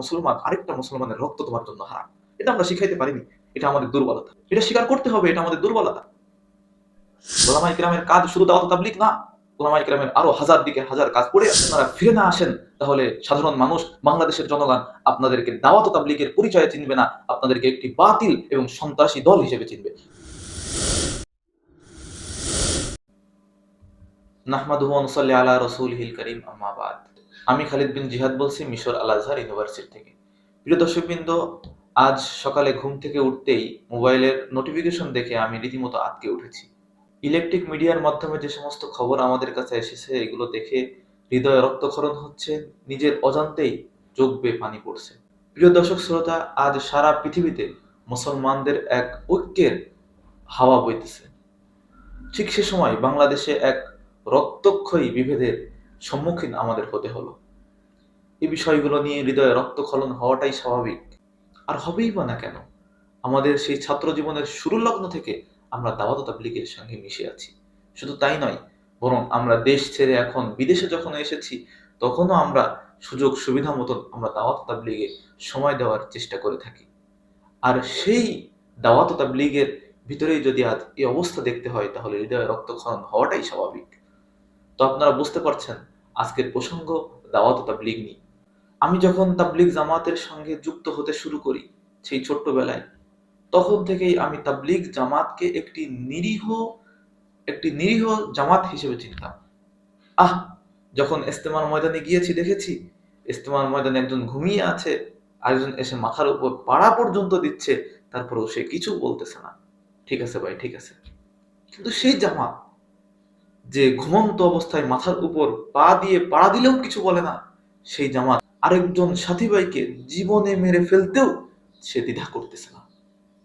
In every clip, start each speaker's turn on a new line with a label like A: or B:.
A: মুসলমান, আরেকটা মুসলমানের রক্ত তোমার জন্য হারাম। এটা আমরা শিখাইতে পারিনি, এটা আমাদের দুর্বলতা। এটা স্বীকার করতে হবে, এটা আমাদের দুর্বলতা। ওলামা ইকরামের কাজ শুধু দাওয়াত তাবলিক না ওলামা ইকরামের আরও হাজার দিকে হাজার কাজ আছে আপনারা ফিরে না আসেন, তাহলে সাধারণ মানুষ, বাংলাদেশের জনগণ আপনাদেরকে দাওয়াত তাবলিকের পরিচয়ে চিনবে না, আপনাদেরকে একটি বাতিল এবং সন্ত্রাসী দল হিসেবে চিনবে। নাহমাদুহু ওয়া নুসাল্লি আলা রাসূলিহিল কারীম, আম্মা বাদ। আমি খালিদ বিন জিহাদ বলছি মিশর আল আজহার ইউনিভার্সিটি থেকে। প্রিয় দর্শকবৃন্দ, আজ সকালে ঘুম থেকে উঠতেই মোবাইলের নোটিফিকেশন দেখে আমি রীতিমতো আটকে উঠেছি। ইলেকট্রিক মিডিয়ার মাধ্যমে যে সমস্ত খবর আমাদের কাছে এসেছে, এগুলো দেখে হৃদয়ে রক্তক্ষরণ হচ্ছে, নিজের অজান্তেই চোখ বেয়ে পানি পড়ছে। প্রিয় দর্শক শ্রোতা, আজ সারা পৃথিবীতে মুসলমানদের এক ঐক্যের হাওয়া বইতেছে। ঠিক সে সময় বাংলাদেশে এক রক্তক্ষয়ী বিভেদের সম্মুখীন আমাদের হতে হলো। এই বিষয়গুলো নিয়ে হৃদয়ে রক্তক্ষরণ হওয়াটাই স্বাভাবিক। আর হবেই বা না কেন? আমাদের সেই ছাত্র জীবনের শুরু লগ্ন থেকে আমরা দাওয়াত তাবলিগের সঙ্গে মিশে আছি। শুধু তাই নয়, বরং আমরা দেশ ছেড়ে এখন বিদেশে যখন এসেছি, তখনও আমরা সুযোগ সুবিধা মতন আমরা দাওয়াত তাবলিগে সময় দেওয়ার চেষ্টা করে থাকি। আর সেই দাওয়াত তাবলিগের ভিতরেই যদি আজ এই অবস্থা দেখতে হয়, তাহলে হৃদয়ে রক্তক্ষরণ হওয়াটাই স্বাভাবিক। তো আপনারা বুঝতে পারছেন, আজকের প্রসঙ্গ দাওয়াত তাবলিগ নিয়ে। আমি যখন তাবলিগ জামাতের সঙ্গে যুক্ত হতে শুরু করি, সেই ছোট্টবেলায়, তখন থেকেই আমি তাবলিগ জামাতকে একটি নিরীহ একটি নিরীহ জামাত হিসেবে চিনতাম। আহ, যখন ইস্তেমার ময়দানে গিয়েছি, দেখেছি ইস্তেমার ময়দানে একজন ঘুমিয়ে আছে, আরেকজন এসে মাথার উপর পাড়া পর্যন্ত দিচ্ছে, তারপরেও সে কিছু বলতেছে না। ঠিক আছে ভাই, ঠিক আছে। কিন্তু সেই জামাত, যে ঘুমন্ত অবস্থায় মাথার উপর পা দিয়ে পাড়া দিলেও কিছু বলে না, সেই জামাত আরেকজন সাথী ভাইকে জীবনে মেরে ফেলতেও সে দ্বিধা করতেছে না।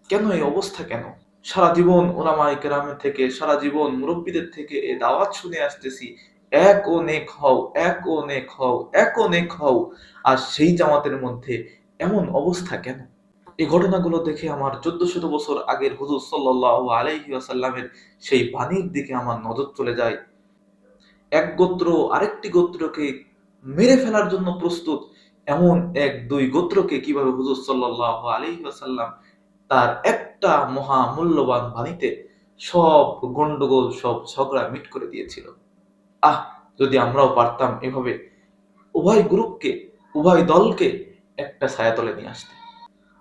A: কেন এই অবস্থা কেন? সারা জীবন ওলামাই কেরামের থেকে, সারা জীবন মুরব্বীদের থেকে এ দাওয়াত শুনে আসতেছি, এক ও নেক হও, এক ও নেক হও, এক ও নেক হও। আর সেই জামাতের মধ্যে এমন অবস্থা কেন? এই ঘটনাগুলো দেখে আমার চোদ্দ শত বছর আগের হুজুর সাল্লাহ আলাইহি আসাল্লামের সেই বাণীর দিকে আমার নজর চলে যায়। এক গোত্র আরেকটি গোত্রকে মেরে ফেলার জন্য প্রস্তুত এমন এক দুই গোত্রকে কীভাবে হুজুর সাল্লাহ তার একটা মহা মূল্যবান বাণীতে সব গন্ডগোল, সব ঝগড়া মিট করে দিয়েছিল। আহ, যদি আমরাও পারতাম এভাবে উভয় গ্রুপকে, উভয় দলকে একটা ছায়াতলে নিয়ে আসতে।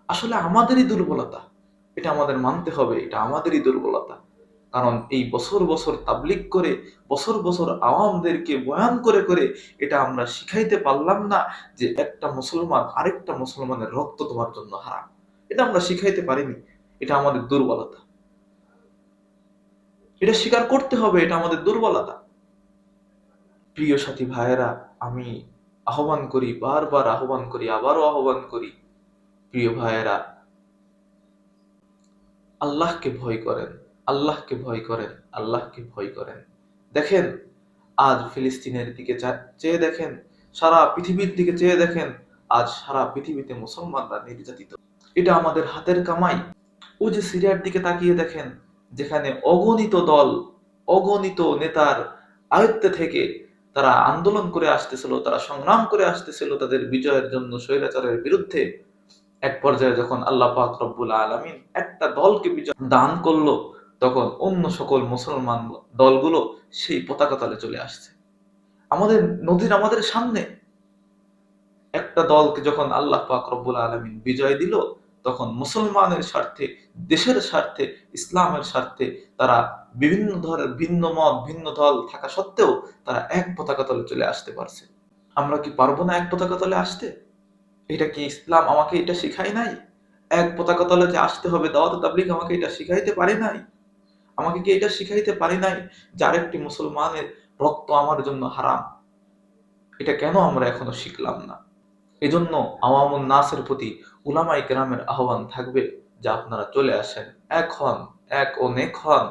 A: আসলে আমাদেরই দুর্বলতা, এটা আমাদের মানতে হবে, এটা আমাদেরই দুর্বলতা। কারণ এই বছর বছর তাবলিক করে, বছর বছর আওয়ামদেরকে বয়ান করে করে এটা আমরা শিখাইতে পারলাম না যে একটা মুসলমান আরেকটা মুসলমানের রক্ত তোমার জন্য হারাম। এটা আমরা শিখাইতে পারিনি। এটা আমাদের দুর্বলতা। এটা স্বীকার করতে হবে, এটা আমাদের দুর্বলতা। প্রিয় সাথী ভাইয়েরা, আমি আহ্বান করি, বারবার আহ্বান করি, আবারও আহ্বান করি, প্রিয় ভাইয়েরা, আল্লাহকে ভয় করেন। আল্লাহকে ভয় করেন, আল্লাহকে ভয় করেন। দেখেন, আজ ফিলিস্তিনের দিকে চেয়ে দেখেন, সারা পৃথিবীর দিকে চেয়ে দেখেন, আজ সারা পৃথিবীতে মুসলমানরা নির্যাতিত। এটা আমাদের হাতের কামাই। ও যে সিরিয়ার দিকে তাকিয়ে দেখেন, যেখানে অগণিত দল, অগণিত নেতার আয়ত্তে থেকে তারা আন্দোলন করে আসতেছিল, তারা সংগ্রাম করে আসতেছিল তাদের বিজয়ের জন্য স্বৈরাচারের বিরুদ্ধে, এক পর্যায়ে যখন আল্লাহ পাক রব্বুল আলমিন একটা দলকে বিজয় দান করল তখন অন্য সকল মুসলমান দলগুলো সেই পতাকা তলে চলে আসছে। আমাদের নদীর আমাদের সামনে। একটা দলকে যখন আল্লাহ পাক রব্বুল আলমিন বিজয় দিল, তখন মুসলমানের স্বার্থে, দেশের স্বার্থে, ইসলামের স্বার্থে তারা বিভিন্ন ধরনের ভিন্ন মত, ভিন্ন দল থাকা সত্ত্বেও তারা এক পতাকা তলে চলে আসতে পারছে। আমরা কি পারব না এক পতাকা তলে আসতে? এটা কি ইসলাম আমাকে এটা শিখাই নাই? এক পতাকা তলে যে আসতে হবে দাওয়াত তাবলিগ আমাকে এটা শিখাইতে পারে নাই? আমাকে কি এটা শিখাইতে পারে নাই যে আরেকটি মুসলমানের রক্ত আমার জন্য হারাম? এটা কেন আমরা এখনও শিখলাম না? এজন্য আওয়ামুন নাসের প্রতি উলামাই কেরামের আহ্বান থাকবে যে আপনারা চলে আসেন। এক হন এক ও নেক হন,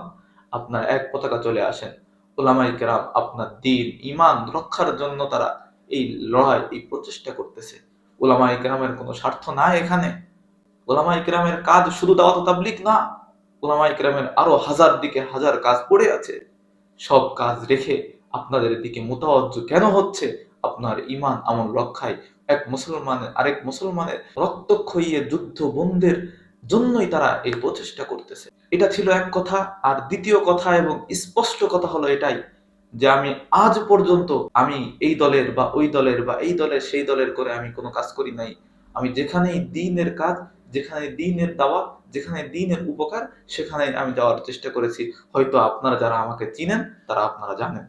A: আপনার এক পতাকা চলে আসেন। উলামাই কেরাম আপনার দিন ইমান রক্ষার জন্য তারা এই লড়াই, এই প্রচেষ্টা করতেছে। ওলামা ইকরামের কোনো স্বার্থ নাই এখানে। ওলামা ইকরামের কাজ শুধু দাওয়াত তাবলিক না ওলামা ইকরামের আরও হাজার দিকে হাজার কাজ পড়ে আছে। সব কাজ রেখে আপনাদের দিকে মোতাবজ্জ কেন হচ্ছে? আপনার ইমান আমল রক্ষায় এক মুসলমানের আরেক মুসলমানের রক্ত খইয়ে যুদ্ধ বন্ধের জন্যই তারা এই প্রচেষ্টা করতেছে। এটা ছিল এক কথা। আর দ্বিতীয় কথা এবং স্পষ্ট কথা হলো এটাই যে আমি আজ পর্যন্ত আমি এই দলের বা ওই দলের বা এই দলের সেই দলের করে আমি কোনো কাজ করি নাই। আমি যেখানেই দিনের কাজ যেখানে দিনের দাওয়া যেখানে দিনের উপকার, সেখানে আমি যাওয়ার চেষ্টা করেছি। হয়তো আপনারা যারা আমাকে চিনেন, তারা আপনারা জানেন।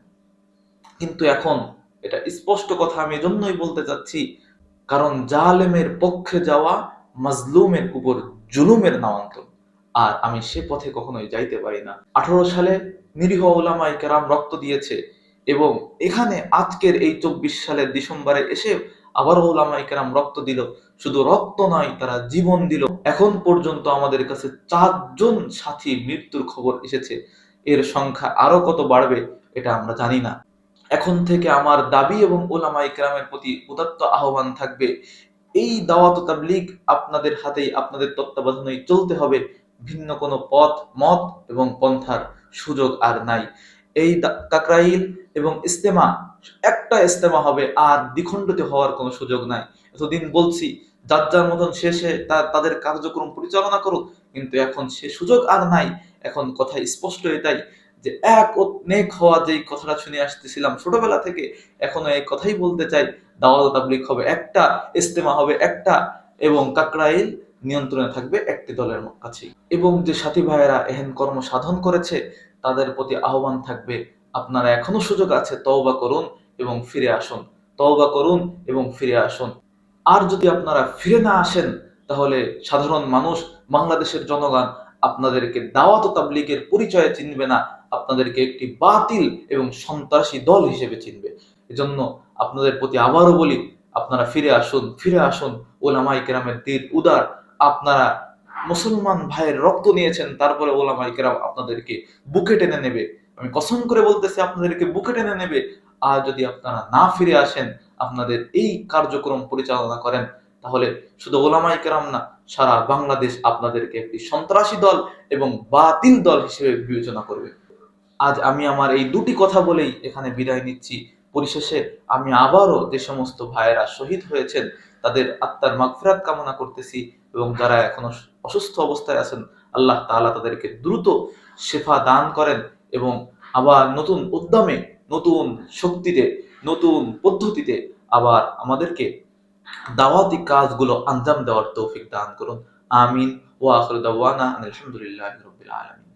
A: কিন্তু এখন এটা স্পষ্ট কথা আমি এজন্যই বলতে চাচ্ছি, কারণ জালেমের পক্ষে যাওয়া মাজলুমের উপর জুলুমের নামান্তর। আর আমি সে পথে কখনোই যাইতে পারি না। আঠারো সালে নিরীহ ওলামাই কেরাম রক্ত দিয়েছে এবং এখানে আজকের এই চব্বিশ সালের ডিসেম্বরে এসে আবারও ওলামাই কেরাম রক্ত দিল। শুধু রক্ত নয়, তারা জীবন দিল। এখন পর্যন্ত আমাদের কাছে চারজন সাথী মৃত্যুর খবর এসেছে। এর সংখ্যা আরও কত বাড়বে, এটা আমরা জানি না। এখন থেকে আমার দাবি এবং ওলামা ইকরামের প্রতি উদাত্ত আহ্বান থাকবে, এই দাওয়াত তাবলীগ আপনাদের হাতেই আপনাদের তত্ত্বাবধানেই চলতে হবে। ভিন্ন কোনো পথ, মত এবং পন্থার সুযোগ আর নাই। এই কাকরাইল এবং ইস্তেমা একটা ইস্তেমা হবে আর দ্বিখণ্ডিত হওয়ার কোনো সুযোগ নাই। এতদিন বলছি, যার যার মতন শেষে তাদের কার্যক্রম পরিচালনা করুক, কিন্তু এখন সে সুযোগ আর নাই। এখন কথা স্পষ্ট এটাই যে, এক নেক হওয়া যেই কথাটা শুনে আসতেছিলাম ছোটবেলা থেকে, এখনও এই কথাই বলতে চাই, দাওয়াত তাবলিক হবে একটা ইস্তেমা হবে একটা এবং কাকরাইল নিয়ন্ত্রণে থাকবে একটি দলের কাছে এবং যে সাথী ভাইয়েরা এহেন কর্ম সাধন করেছে তাদের প্রতি আহ্বান থাকবে। আপনারা এখনও সুযোগ আছে, তওবা করুন এবং ফিরে আসুন। তওবা করুন এবং ফিরে আসুন। আর যদি আপনারা ফিরে না আসেন, তাহলে সাধারণ মানুষ, বাংলাদেশের জনগণ আপনাদেরকে দাওয়াত তাবলিগের পরিচয়ে চিনবে না। আপনাদেরকে একটি বাতিল এবং সন্ত্রাসী দল হিসেবে চিনবে। এজন্য আপনাদের প্রতি আবারও বলি, আপনারা ফিরে আসুন ফিরে আসুন। ওলামাই কেরামের দিন উদার। আপনারা মুসলমান ভাইয়ের রক্ত নিয়েছেন, তারপরে ওলামাই কেরাম আপনাদেরকে বুকে টেনে নেবে। আমি কসম করে বলতেছি, আপনাদেরকে বুকে টেনে নেবে। আর যদি আপনারা না ফিরে আসেন, আপনাদের এই কার্যক্রম পরিচালনা করেন, তাহলে শুধু ওলামাই কেরাম না, সারা বাংলাদেশ আপনাদেরকে একটি সন্ত্রাসী দল এবং বাতিল দল হিসেবে বিবেচনা করবে। আজ আমি আমার এই দুটি কথা বলেই এখানে বিদায় নিচ্ছি। পরিশেষে আমি আবারও যে সমস্ত ভাইয়েরা শহীদ হয়েছেন, তাদের আত্মার মাগফিরাত কামনা করতেছি এবং যারা এখনও অসুস্থ অবস্থায় আছেন, আল্লাহ তালা তাদেরকে দ্রুত শেফা দান করেন এবং আবার নতুন উদ্যমে, নতুন শক্তিতে, নতুন পদ্ধতিতে আবার আমাদেরকে দাওয়াতি কাজগুলো আঞ্জাম দেওয়ার তৌফিক দান করুন। আমিন। ও আখিরু দাওয়ানা আলহামদুলিল্লাহ রবিল আলামিন।